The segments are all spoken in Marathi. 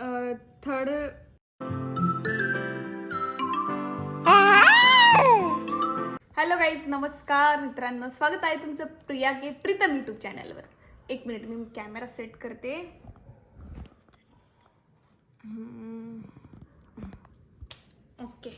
थर्ड हॅलो गाईज नमस्कार मित्रांनो. स्वागत आहे तुमचं प्रिया के प्रीतम यूट्यूब चॅनलवर. एक मिनिट मी कॅमेरा सेट करते. ओके.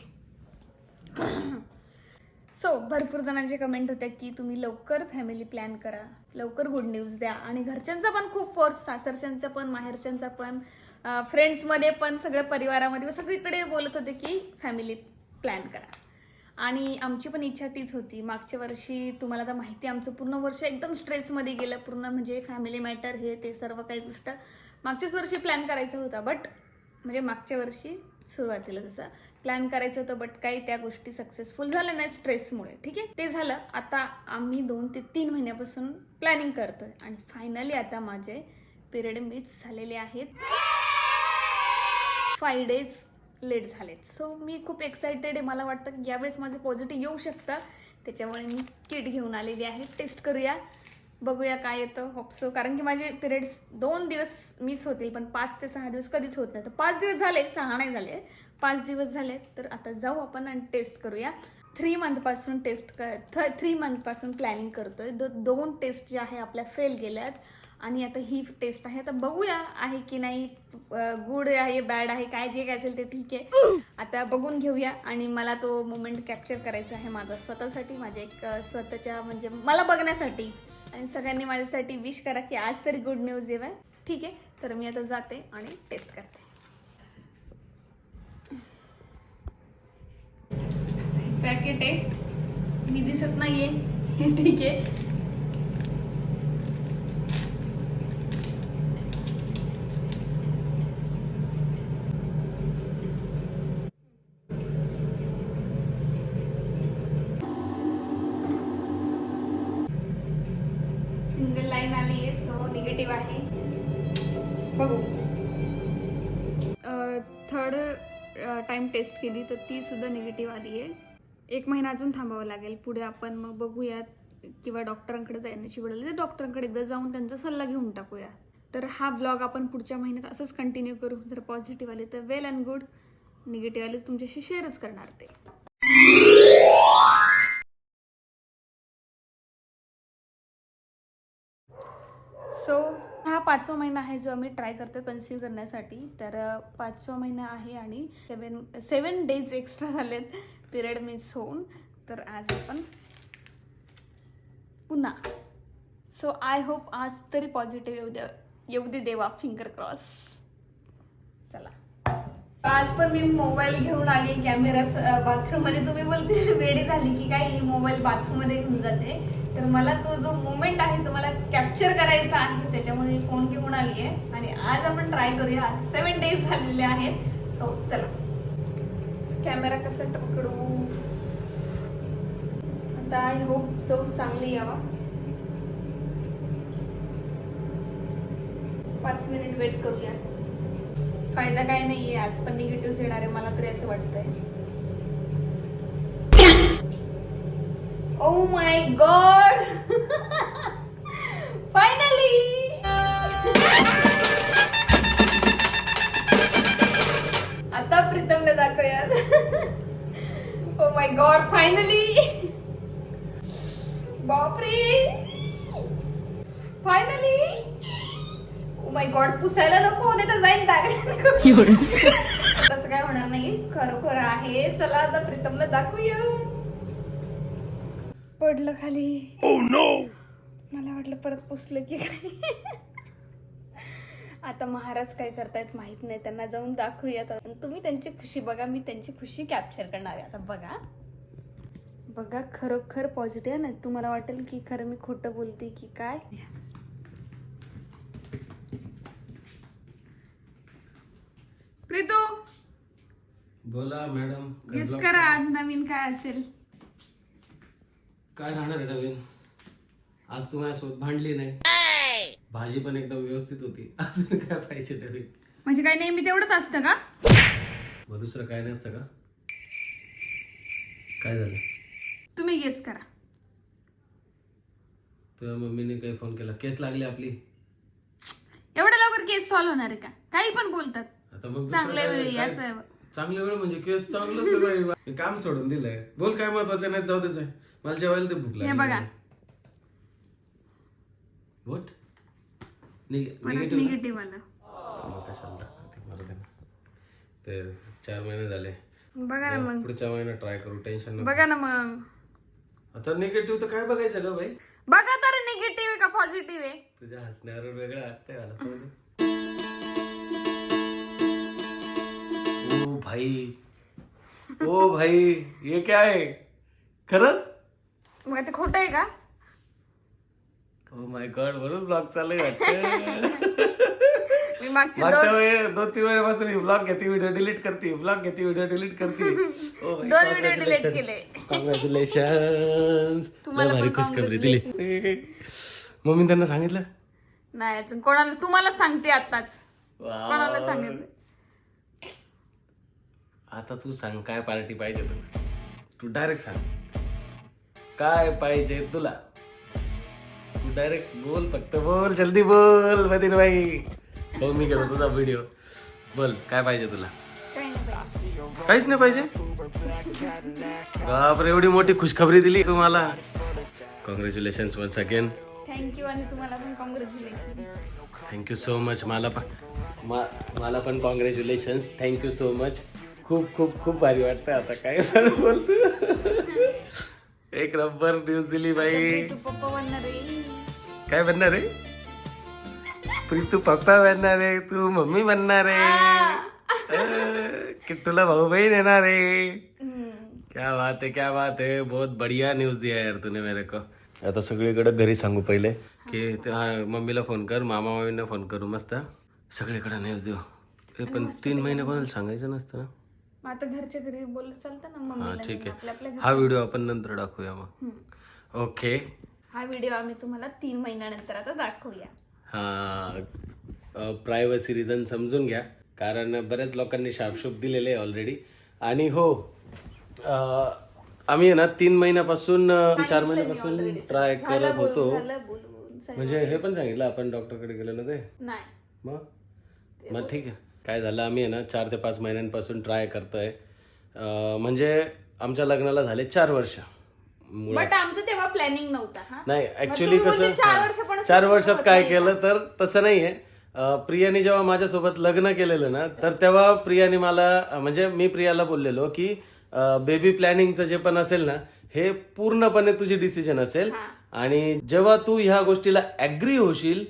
सो भरपूर जणांचे कमेंट होते की तुम्ही लवकर फॅमिली प्लॅन करा. लवकर गुड न्यूज द्या. आणि घरच्यांचा पण खूप फोर्स सासरच्यांचा पण माहेरच्यांचा पण. फ्रेंड्समध्ये पण सगळ्या परिवारामध्ये सगळीकडे बोलत होते की फॅमिली प्लॅन करा. आणि आमची पण इच्छा तीच होती. मागच्या वर्षी तुम्हाला तर माहिती आमचं पूर्ण वर्ष एकदम स्ट्रेसमध्ये गेलं. पूर्ण म्हणजे फॅमिली मॅटर हे ते सर्व काही गोष्ट मागच्याच वर्षी प्लॅन करायचा होता. बट म्हणजे मागच्या वर्षी सुरुवातीला जसं प्लॅन करायचं होतं बट काही त्या गोष्टी सक्सेसफुल झाल्या नाही स्ट्रेसमुळे ठीक आहे? ते झालं. आता आम्ही दोन ते तीन महिन्यापासून प्लॅनिंग करतोय. आणि फायनली आता माझे पिरियड मिस झालेले आहेत. फाय डेज लेट झालेत. सो मी खूप एक्सायटेड आहे. मला वाटतं की यावेळेस माझं पॉझिटिव्ह येऊ शकतं. त्याच्यामुळे मी किट घेऊन आलेली आहे. टेस्ट करूया. बघूया काय येतं. होपसो कारण की माझे पिरियड्स दोन दिवस मिस होतील पण पाच ते सहा दिवस कधीच होत नाही. तर पाच दिवस झाले सहा नाही झाले. पाच दिवस झाले. तर आता जाऊ आपण आणि टेस्ट करूया. थ्री मंथपासून टेस्ट कर थ्री मंथपासून प्लॅनिंग करतोय. दो दोन टेस्ट जे आहे आपल्या फेल गेल्यात आणि आता ही टेस्ट आहे. आता बघूया आहे की नाही गुड आहे बॅड आहे काय जे काय असेल ते ठीक आहे. आता बघून घेऊया आणि मला तो मोमेंट कॅप्चर करायचा आहे माझा स्वतःसाठी. माझ्या एक स्वतःच्या म्हणजे मला बघण्यासाठी. आणि सगळ्यांनी माझ्यासाठी विश करा की आज तरी गुड न्यूज येवाय ठीक आहे? तर मी आता जाते आणि टेस्ट करते. पॅकेट आहे. मी दिसत नाहीये. ठीक आहे सिंगल लाईन आली आहे सो निगेटिव्ह आहे. बघू. थर्ड टाइम टेस्ट केली तर ती सुद्धा निगेटिव्ह आली आहे. एक महिना अजून थांबावं लागेल. पुढे आपण मग बघूयात किंवा डॉक्टरांकडे जाण्याची वेळ आली तर डॉक्टरांकडे एकदा जाऊन त्यांचा सल्ला घेऊन टाकूया. तर हा ब्लॉग आपण पुढच्या महिन्यात असंच कंटिन्यू करू. जर पॉझिटिव्ह आले तर वेल अँड गुड निगेटिव्ह आले तुमच्याशी शेअरच करणार ते. सो हा पाचवा महिना आहे जो आम्ही ट्राय करतो कन्सिव्ह करण्यासाठी. तर पाचवा महिना आहे आणि सेवन सेवन डेज एक्स्ट्रा झालेत. पिरियड मिस होऊन. तर आज आपण पुन्हा. सो आय होप आज तरी पॉझिटिव्ह येऊ द्या येऊ दे देवा फिंगर क्रॉस चला. आज पण मी मोबाईल घेऊन आली कॅमेरा बाथरूममध्ये तुम्ही बोलते वेळी झाली की काय मोबाईल बाथरूममध्ये घेऊन जाते. तर मला तो जो मोमेंट आहे तो मला कॅप्चर करायचा आहे त्याच्यामुळे मी फोन घेऊन आली आहे. आणि आज आपण ट्राय करूया. आज सेवन डेज झालेले आहेत. सो चला. कॅमेरा कसं पकडू आता आय होप सो चांगली यावा. पाच मिनिट वेट करूया. फायदा काय नाहीये. आज पण निगेटिव्ह येणार आहे. मला तरी असं वाटतंय. ओ माय गॉड फायनली आता प्रीतमला दाखवूयात. ओ माय गॉड फायनली बापरे. फायनली ओ माय गॉड पुसायला नको नाही तर जाईल टाक तसं काय होणार नाही. खरोखर आहे. चला आता प्रीतमला दाखवूया. पडलं खाली. मला वाटलं परत पुसलं की काय. आता महाराज काय करतायत माहीत नाही. त्यांना जाऊन दाखवूयात. तुम्ही त्यांची खुशी बघा. मी त्यांची खुशी कॅप्चर करणार आहे. आता बघा. बघा खरोखर पॉझिटिव्ह नाही तुम्हाला वाटेल की खरं मी खोटं बोलते की काय? प्रीतू! बोला मॅडम. गेस करा आज नवीन काय असेल. काय राहणार आहे नवीन? आज तू माझ्यासोबत भांडली नाही. भाजी पण एकदम व्यवस्थित होती. अजून काय पाहिजे नवीन? म्हणजे काय नेहमी तेवढंच असतं का? मग दुसरं काय नसतं का? काय झालं? तुम्ही गेस करा. तुझ्या मम्मीने काही फोन केला? केस लागली आपली. एवढ्या लवकर केस सॉल्व्ह होणार आहे का? काही पण बोलतात. चांगल्या वेळी असं चांगल्या वेळ म्हणजे केस चांगलं बाई. मी काम सोडून दिलंय. बोल काय महत्वाचं नाही जाऊ देच मला जेवायला ते भूक हे लागली बघा वॉट परत निगेटिव्ह निगेटिव्ह आलं. कशाला टाकते? मरू दे ना. ते चार महिने झाले. बघा ना मग पुढच्या महिन्यात ट्राय करू टेन्शन नको. बघा ना मग. आता निगेटिव्ह तर काय बघायचं ग बाई? बघा तर निगेटिव्ह आहे का पॉझिटिव्ह आहे? तुझ्या हसण्यावर वेगळं हसतंय मला. भाई. ओ भाई ये क्या है? खरंच? मग ते खोटं आहे का? ओ माय गॉड म्हणून ब्लॉग चालू आहे वाटतं. मी मागची मागच्या वेळी दोन तीन ही ब्लॉग घेते व्हिडिओ डिलीट करते ब्लॉग घेते व्हिडिओ डिलीट करते. ओ भाई, दोन व्हिडिओ डिलीट केले. कॉंग्रॅच्युलेशन तुम्हाला पण खुशखबरी दिली. मम्मी त्यांना सांगितलं? नाही अजून कोणाला तुम्हाला सांगते आताच. कोणाला सांगितलं? आता तू सांग काय पार्टी पाहिजे तुला? तू डायरेक्ट सांग. काय पाहिजे तुला? तू डायरेक्ट बोल फक्त बोल जल्दी बोल मदीन भाई हो मी केलो तुझा व्हिडिओ बोल काय पाहिजे तुला. काहीच नाही पाहिजे? बापरे एवढी मोठी खुशखबरी दिली तुम्हाला. कॉंग्रॅच्युलेशन वन्स अगेन थँक्यू आणि तुम्हाला पण कॉंग्रॅच्युलेशन थँक्यू सो मच मला पण मा- मला पण कॉंग्रॅच्युलेशन थँक्यू सो मच खूप खूप खूप भारी वाटतं आता काय बोलतो एक रब्बर न्यूज दिली बाई. तू पप्पा बनणार आहे. काय बनणार आहे? प्रीतू पप्पा बनणार आहे तू मम्मी बनणार आहे. किट्टूला भाऊ बहीण येणार आहे. क्या बात है क्या बात है. बहुत बढ़िया न्यूज दिया यार तूने मेरे को. आता सगळीकडे घरी सांगू पहिले. की ते- हा, मम्मीला फोन कर मामा मामींना फोन करू मस्त. सगळीकडे न्यूज देऊ. हे पण तीन महिने कोणाला सांगायचं नसतं ना. मग आता घरच्या घरी बोलत चालतं ना हा मम्मीला ठीक आपल्या आपल्या आहे हा व्हिडिओ आपण नंतर टाकूया मग. हम्म. ओके. हा व्हिडिओ आम्ही तुम्हाला तीन महिन्यानंतर आता दाखवूया. हा प्रायव्हसी रिझन समजून घ्या. कारण बऱ्याच लोकांनी शापशूप दिलेले आहे ऑलरेडी आणि हो अं, आम्ही आहे ना तीन महिन्यापासून अं, चार महिन्यापासून ट्राय करत होतो. झालं बोलून सगळं. म्हणजे हे पण सांगितलं आपण डॉक्टरकडे गेलेलो ते? नाही. मग? मग ठीक आहे. काय झालं आम्ही आहे ना चार ते पाच महिन्यांपासून ट्राय करतोय. अं, म्हणजे आमच्या लग्नाला झाले चार वर्ष. मुळात. बट आमचं तेव्हा प्लॅनिंग नव्हता हा? नाही ऍक्च्युली तुम्ही बोलले कसं चार वर्ष पण चार वर्षात काय केलं तर तसं नाहीये. अं, प्रियाने जेव्हा माझ्यासोबत लग्न केलेलं ना तर तेव्हा प्रियाने मला अं, म्हणजे मी प्रियाला बोललेलो की बेबी प्लॅनिंगचं जे पण असेल ना हे पूर्णपणे तुझी डिसिजन असेल. हा. आणि जेव्हा तू ह्या गोष्टीला ऍग्री होशील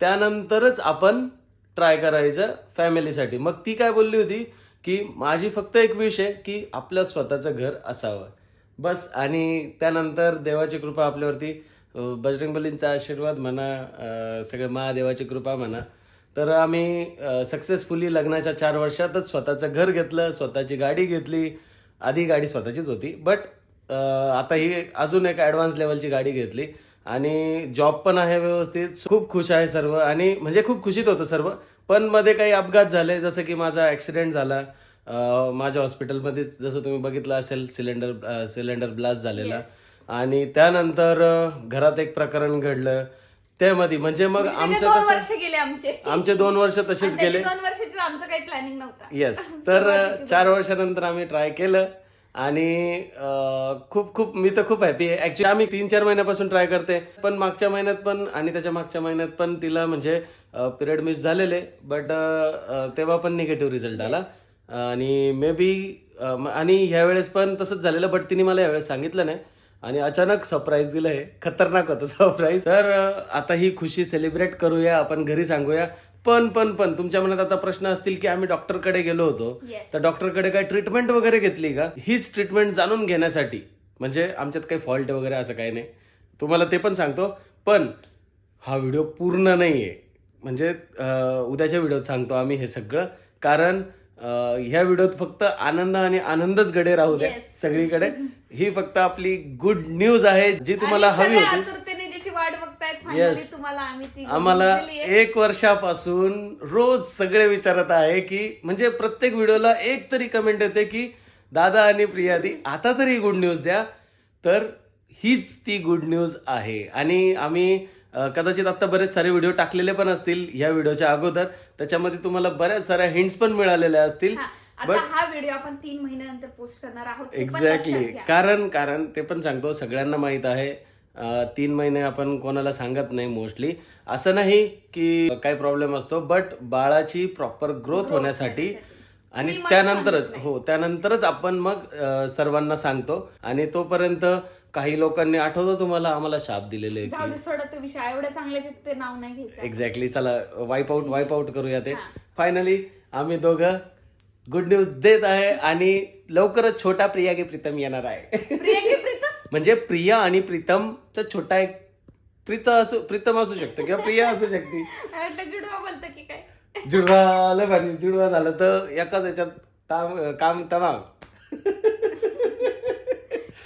त्यानंतरच आपण ट्राय करायचं फॅमिलीसाठी. मग ती काय बोलली होती? की माझी फक्त एक विष आहे की आपलं स्वतःचं घर असावं. बस. आणि त्यानंतर देवाची कृपा आपल्यावरती बजरंगबलींचा आशीर्वाद म्हणा सगळं महादेवाची कृपा म्हणा. तर आम्ही सक्सेसफुली लग्नाच्या चार वर्षातच स्वतःचं घर घेतलं स्वतःची गाडी घेतली. आधी गाडी स्वतःचीच होती बट आता ही अजून एक ॲडव्हान्स लेवलची गाडी घेतली. आणि जॉब पण आहे व्यवस्थित. खूप खुश आहे सर्व. आणि म्हणजे खूप खुशीत होतं सर्व. पण मध्ये काही अपघात झाले जसं की माझा ऍक्सिडेंट झाला. माझ्या हॉस्पिटलमध्येच जसं तुम्ही बघितलं असेल सिलेंडर सिलेंडर ब्लास्ट झालेला. आणि त्यानंतर घरात एक प्रकरण घडलं. त्यामध्ये म्हणजे मग त्याचे आमचं दोन कसं वर्ष गेले आमचे. आमचे दोन वर्ष तसेच गेले. दोन वर्षाचे आमचं काही प्लॅनिंग नव्हता. येस तर चार वर्षानंतर आम्ही ट्राय केलं. आणि खूप खूप मी तर खूप हॅपी आहे. ऍक्च्युली आम्ही तीन चार महिन्यापासून ट्राय करते. पण मागच्या महिन्यात पण आणि त्याच्या मागच्या महिन्यात पण तिला म्हणजे पिरियड मिस झालेले. बट तेव्हा पण निगेटिव्ह रिझल्ट आला. आणि मे बी आणि ह्यावेळेस पण तसंच झालेलं. बट तिने मला यावेळेस सांगितलं नाही. आणि अचानक सरप्राईज दिलंय. खतरनाक होतं सरप्राईज तर आता ही खुशी सेलिब्रेट करूया. आपण घरी सांगूया. पण पण पण. तुमच्या मनात आता प्रश्न असतील की आम्ही डॉक्टरकडे गेलो होतो. Yes. तर डॉक्टरकडे काय ट्रीटमेंट वगैरे घेतली का? हीच ट्रीटमेंट जाणून घेण्यासाठी. म्हणजे आमच्यात काही फॉल्ट वगैरे असं काही नाही. तुम्हाला ते पण सांगतो. पण हा व्हिडिओ पूर्ण नाही आहे म्हणजे अं, उद्याच्या व्हिडिओत सांगतो आम्ही हे सगळं. कारण अं, ह्या व्हिडिओत फक्त आनंद आणि आनंदच गडे राहू द्या Yes. सगळीकडे. ही फक्त आपली गुड न्यूज आहे जी तुम्हाला हवी होती. Yes. फायनली तुम्हाला आम्ही ती आम्हाला दिलेली आहे. एक वर्षापासून रोज सगळे विचारत आहे की म्हणजे प्रत्येक व्हिडिओला एक तरी कमेंट येते की दादा आणि प्रियादी आता तरी गुड न्यूज द्या. तर हीच ती गुड न्यूज आहे. आणि आम्ही अं, कदाचित आता बरेच सारे व्हिडिओ टाकलेले पण असतील ह्या व्हिडिओच्या अगोदर. त्याच्यामध्ये तुम्हाला बऱ्याच साऱ्या हिंट्स पण मिळालेल्या असतील. हा, आता हा व्हिडिओ आपण तीन महिन्यानंतर पोस्ट करणार आहोत. हे पण एक्झॅक्टली घ्या. कारण कारण ते पण सांगतो सगळ्यांना माहीत आहे. तीन महिने आपण कोणाला सांगत नाही मोस्टली. असं नाही की काही प्रॉब्लेम असतो बट बाळाची प्रॉपर ग्रोथ होण्यासाठी आणि त्यानंतरच. हो त्यानंतरच आपण मग सर्वांना सांगतो. आणि तोपर्यंत काही लोकांनी आठवतं तुम्हाला? आम्हाला शाप दिलेले एक्झॅक्टली चला वाईप आउट वाईप आउट करूया ते. फायनली आम्ही दोघं गुड न्यूज देत आहे आणि लवकरच छोटा प्रिया की प्रीतम येणार आहे. म्हणजे प्रिया आणि प्रीतमचा छोटा एक प्रीत असू प्रीतम असू शकतो किंवा प्रिया असू शकते. आता जुडवा बोलतो की काय? जुडवा लय भारी जुडवा झालं तर एकाच याच्यात ताम काम तमाम.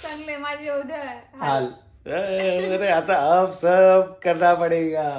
चांगले माझे उद्या हाल. अरे आता अब सब करना पडेगा.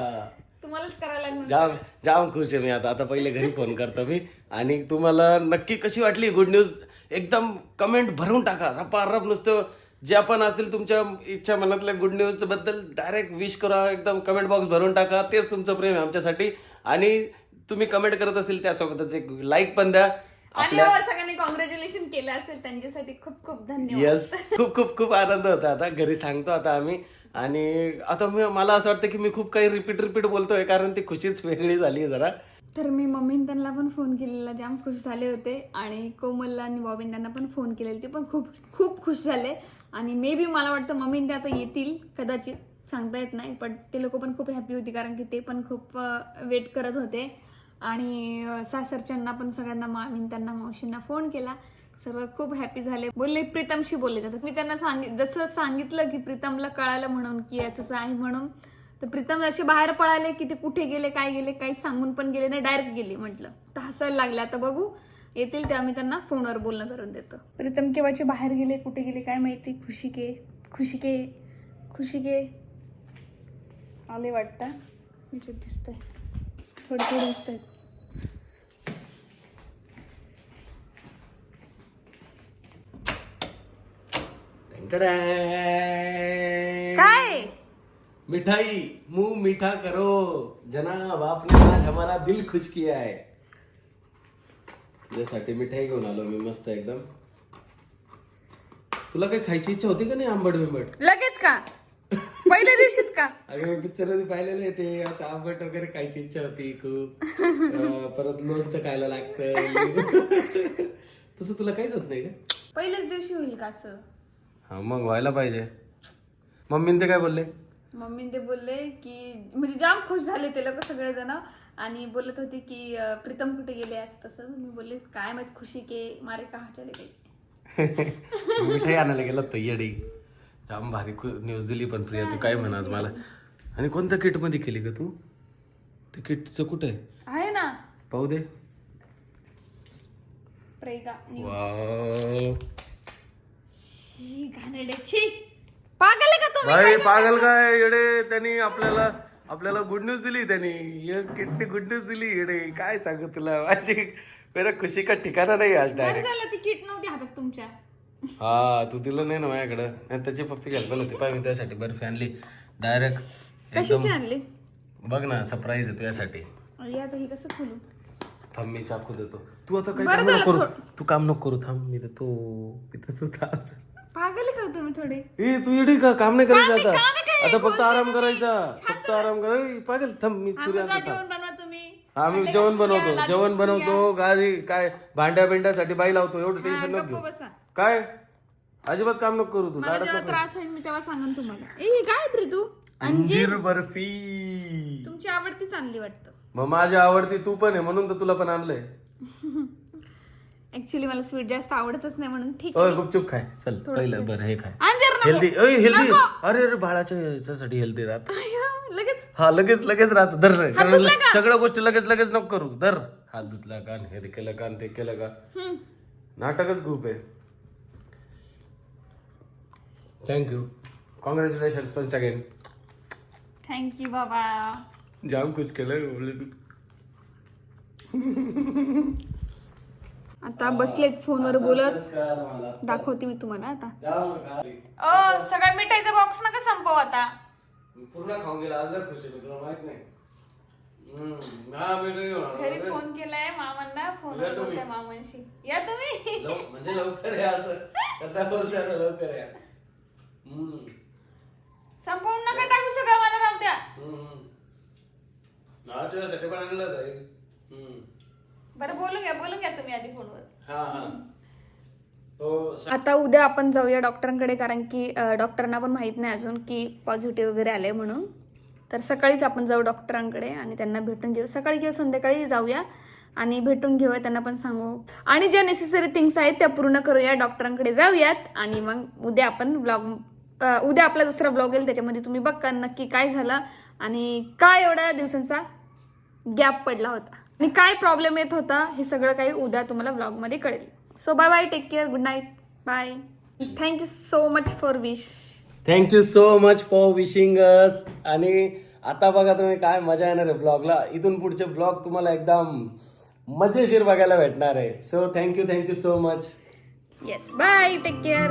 तुम्हालाच करायला लागणार जाम जाम खुश आहे मी आता. आता पहिले घरी फोन करतो मी. आणि तुम्हाला नक्की कशी वाटली? गुड न्यूज एकदम कमेंट भरून टाका. रपा रप नुसतं जे पण असतील तुमच्या इच्छा मनातल्या गुड न्यूजबद्दल डायरेक्ट विश करा एकदम कमेंट बॉक्स भरून टाका तेच तुमचं प्रेम आहे आमच्यासाठी. आणि तुम्ही कमेंट करत असेल त्यासोबतच एक लाईक पण द्या. आणि हो सगळ्यांनी कॉंग्रॅच्युलेशन केलं असेल त्यांच्यासाठी खूप खूप धन्यवाद. येस खूप खूप खूप आनंद होता आता घरी सांगतो आता आम्ही. आणि आता मी मला असं वाटतं की मी खूप काही रिपीट रिपीट बोलतोय कारण ती खुशीच वेगळी झाली आहे जरा. तर मी मम्मीन त्यांना पण फोन केलेला जाम खुश झाले होते. आणि कोमलला आणि बॉबीन त्यांना पण फोन केलेला ते पण खूप खूप खुश झाले. आणि मे बी मला वाटतं मम्मी ते आता येतील. कदाचित सांगता येत नाही पण ते लोक पण खूप हॅपी होती कारण की ते पण खूप वेट करत होते. आणि सासरच्यांना पण सगळ्यांना मामीन त्यांना मावशींना फोन केला. सर्व खूप हॅपी झाले. बोलले प्रीतमशी बोलले जातात. मी त्यांना सांगित जसं सांगितलं की प्रीतमला कळालं म्हणून की असं असं आहे म्हणून. तर प्रीतम असे बाहेर पळाले की ते कुठे गेले काय गेले काही सांगून पण गेले नाही डायरेक्ट गेले म्हटलं. तर हसायला लागले. आता बघू येतील तेव्हा मी त्यांना फोनवर बोलणं करून देतो. प्रीतम केव्हाचे बाहेर गेले कुठे गेले काय माहिती? खुशी के खुशी के खुशी के आले वाटतं? याच्यात दिसतंय. थोडे थोडे दिसत काय? मिठाई मुंह मीठा करो. जनाब आपने आज हमारा दिल खुश किया है। तुझ्यासाठी मिठाई घेऊन आलो मी मस्त एकदम. तुला काही खायची इच्छा होती का नाही आंबट बिंबट? लगेच का? पहिल्या दिवशीच का? अगं पिक्चरमध्ये पाहिलेलं आहे ते. असं आंबट वगैरे खायची इच्छा होती खूप. अं, परत लोणचं खायला लागतं तसं तुला काहीच होत नाही का? पहिल्याच दिवशी होईल का असं? हा मग व्हायला पाहिजे. मम्मीने ते काय बोलले? मम्मी ते बोलले की म्हणजे जाम खुश झाले ते लोक सगळेजण. आणि बोलत होते की अं, प्रीतम कुठे गेले असं तसं. मी बोलले काय माहीत खुशी के मारे कहा चले गए मिठाई आणायला गेला? तो येडी जाम भारी न्यूज दिली पण प्रिया तू काय म्हणास मला? आणि कोणत्या किटमध्ये केली का तू? ते किटचं कुठे आहे? आहे ना. पाहू दे. प्रेगा वाव. छी. पागल आहे का भाई पागल काय? येडे त्यांनी आपल्याला आपल्याला गुड न्यूज दिली त्यांनी. किटनी गुड न्यूज दिली येडे काय सांगू तुला? माझी मेरा खुशी का ठिकाणा नाही आज बरं डायरेक्ट झालं ती किट नव्हती हातात तुमच्या. हा तू दिलं नाही ना माझ्याकडं. नाही त्याची पप्पी घ्यायला पाहिजे होती पाय मी त्यासाठी. बर्फी आणली डायरेक्ट कशाची आणली? बघ ना सरप्राईज आहे तुझ्यासाठी. अरे आता हे कसं खोलू? थांब मी चाकू देतो. तू आता काही बरं काम झालं नको करू. थोडं. तू काम नको करू थांब मी देतो. मी देतो थांब. पागल का तुम्ही थोडे? ए तू येडी का? काम नाही करायचं काम आता. काय? आता फक्त बोलते आराम. करायचा. फक्त आराम करा. ए, पागल थांब मी हा, सूर्य मग जा आणतो. थांब. जेवण बनवा तुम्ही. आम्ही जेवण बनवतो. जेवण बनवतो. गाडी काय भांड्या बिंड्यासाठी बाई लावतो. एवढं. टेन्शन हा, नको गप्प घेऊ. बसा. काय? अजिबात काम नको करू तू. मला लाडत जेव्हा नको त्रास होईल मी तेव्हा सांगन तुम्हाला. ए काय प्रीतू अंजीर बर्फी. तुमची आवडतीच आणली वाटतं. मग माझी आवडती तू पण आहे म्हणून तर तुला पण आणलंय. ऍक्च्युली मला स्वीट जास्त आवडतच नाही म्हणून ठीक ओय गुपचूप खाय. चल पहिलं बरं हे खाय. अंजर नको. हेल्दी ओय हेल्दी अरे अरे बाळाच्या याच्यासाठी हेल्दी राहत. आया, लगेच. हा लगेच लगेच राहत. धर. रे. कारण धुतला का? सगळ्या गोष्टी लगेच लगेच नको करू. धर. हात धुतला का? हे केलं का? ते केलं का? हम्म. नाटकच खूप आहे. Thank you congratulation once again thank you बाबा. जाम कुछ केलं आता बसलेत फोनवर बोलत दाखवते मी तुम्हाला आता ओ सगळ्या मिठाईचा बॉक्स नका संपव आता पूर्ण खाऊन गेला आज लय खुश आहे मी तुला माहीत नाही. हा. घरी फोन केलाय मामांना फोन. बोलताय मामांशी या तुम्ही म्हणजे लवकर या असं करता बोलते आता लवकर या. संपवून नका टाकू सगळं मला राहू द्या हम्म. हा तुझ्यासाठी पण आणलं. हम्म. बरं बोलून घ्या बोलून घ्या तुम्ही आधी फोनवर. हा स- आता उद्या आपण जाऊया डॉक्टरांकडे कारण की अं, डॉक्टरांना पण माहीत नाही अजून की पॉझिटिव्ह वगैरे आले म्हणून. तर सकाळीच आपण जाऊ डॉक्टरांकडे आणि त्यांना भेटून घेऊ. सकाळी किंवा संध्याकाळी जाऊया आणि भेटून घेऊया त्यांना पण सांगू. आणि ज्या नेसेसरी थिंग्स आहेत त्या पूर्ण करूया डॉक्टरांकडे जाऊयात. आणि मग उद्या आपण ब्लॉग उद्या आपला दुसरा ब्लॉग येईल त्याच्यामध्ये तुम्ही बघा नक्की काय झालं आणि काय एवढ्या दिवसांचा गॅप पडला होता. आणि काय प्रॉब्लेम येत होता हे सगळं काही उद्या तुम्हाला ब्लॉगमध्ये कळेल. So bye bye take care good night bye thank you so much for wish thank you so much for wishing us आणि आता बघा तुम्ही काय मजा येणार आहे ब्लॉगला इथून पुढचे ब्लॉग तुम्हाला एकदम मजेशीर बघायला भेटणार आहे. So thank you thank you so much yes bye take care